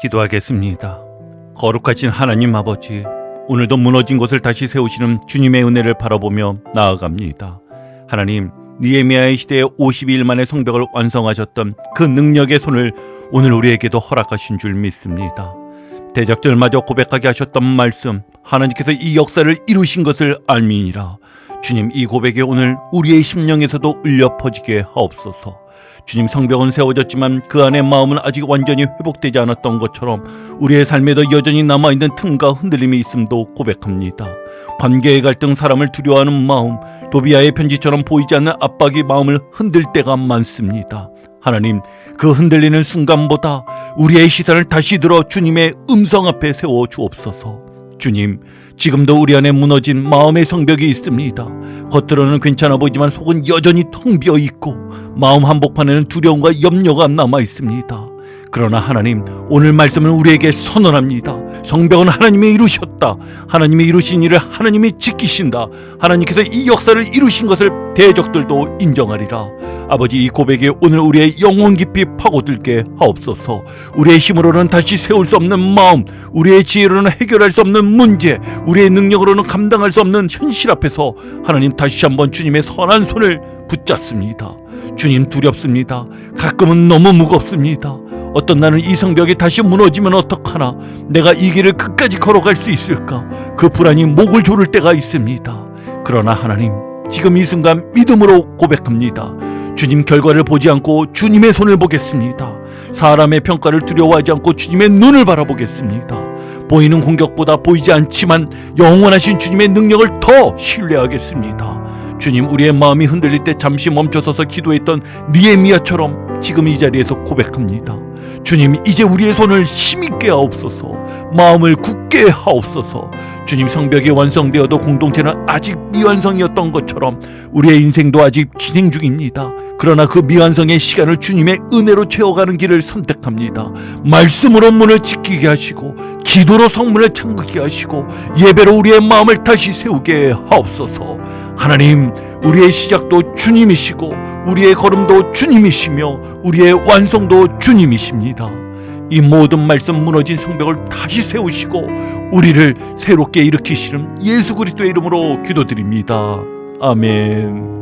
기도하겠습니다. 거룩하신 하나님 아버지, 오늘도 무너진 곳을 다시 세우시는 주님의 은혜를 바라보며 나아갑니다. 하나님, 니에미아의 시대에 52일 만에 성벽을 완성하셨던 그 능력의 손을 오늘 우리에게도 허락하신 줄 믿습니다. 대적절마저 고백하게 하셨던 말씀, 하나님께서 이 역사를 이루신 것을 알미니라. 주님 이 고백이 오늘 우리의 심령에서도 울려 퍼지게 하옵소서. 주님 성벽은 세워졌지만 그 안에 마음은 아직 완전히 회복되지 않았던 것처럼 우리의 삶에도 여전히 남아있는 틈과 흔들림이 있음도 고백합니다. 관계의 갈등, 사람을 두려워하는 마음, 도비아의 편지처럼 보이지 않는 압박이 마음을 흔들 때가 많습니다. 하나님, 그 흔들리는 순간보다 우리의 시선을 다시 들어 주님의 음성 앞에 세워 주옵소서. 주님, 지금도 우리 안에 무너진 마음의 성벽이 있습니다. 겉으로는 괜찮아 보이지만 속은 여전히 텅 비어 있고 마음 한복판에는 두려움과 염려가 남아 있습니다. 그러나 하나님, 오늘 말씀은 우리에게 선언합니다. 성벽은 하나님이 이루셨다. 하나님이 이루신 일을 하나님이 지키신다. 하나님께서 이 역사를 이루신 것을 대적들도 인정하리라. 아버지 이 고백이 오늘 우리의 영혼 깊이 파고들게 하옵소서. 우리의 힘으로는 다시 세울 수 없는 마음, 우리의 지혜로는 해결할 수 없는 문제, 우리의 능력으로는 감당할 수 없는 현실 앞에서 하나님 다시 한번 주님의 선한 손을 붙잡습니다. 주님 두렵습니다. 가끔은 너무 무겁습니다. 어떤 날은 이 성벽이 다시 무너지면 어떡하나? 내가 이 길을 끝까지 걸어갈 수 있을까? 그 불안이 목을 조를 때가 있습니다. 그러나 하나님, 지금 이 순간 믿음으로 고백합니다. 주님 결과를 보지 않고 주님의 손을 보겠습니다. 사람의 평가를 두려워하지 않고 주님의 눈을 바라보겠습니다. 보이는 공격보다 보이지 않지만 영원하신 주님의 능력을 더 신뢰하겠습니다. 주님 우리의 마음이 흔들릴 때 잠시 멈춰서서 기도했던 니에미아처럼 지금 이 자리에서 고백합니다. 주님 이제 우리의 손을 힘있게 하옵소서 마음을 굳게 하옵소서 주님 성벽이 완성되어도 공동체는 아직 미완성이었던 것처럼 우리의 인생도 아직 진행 중입니다. 그러나 그 미완성의 시간을 주님의 은혜로 채워가는 길을 선택합니다. 말씀으로 문을 지키게 하시고 기도로 성문을 잠그게 하시고 예배로 우리의 마음을 다시 세우게 하옵소서. 하나님, 우리의 시작도 주님이시고 우리의 걸음도 주님이시며 우리의 완성도 주님이십니다. 이 모든 말씀 무너진 성벽을 다시 세우시고 우리를 새롭게 일으키시는 예수 그리스도의 이름으로 기도드립니다. 아멘.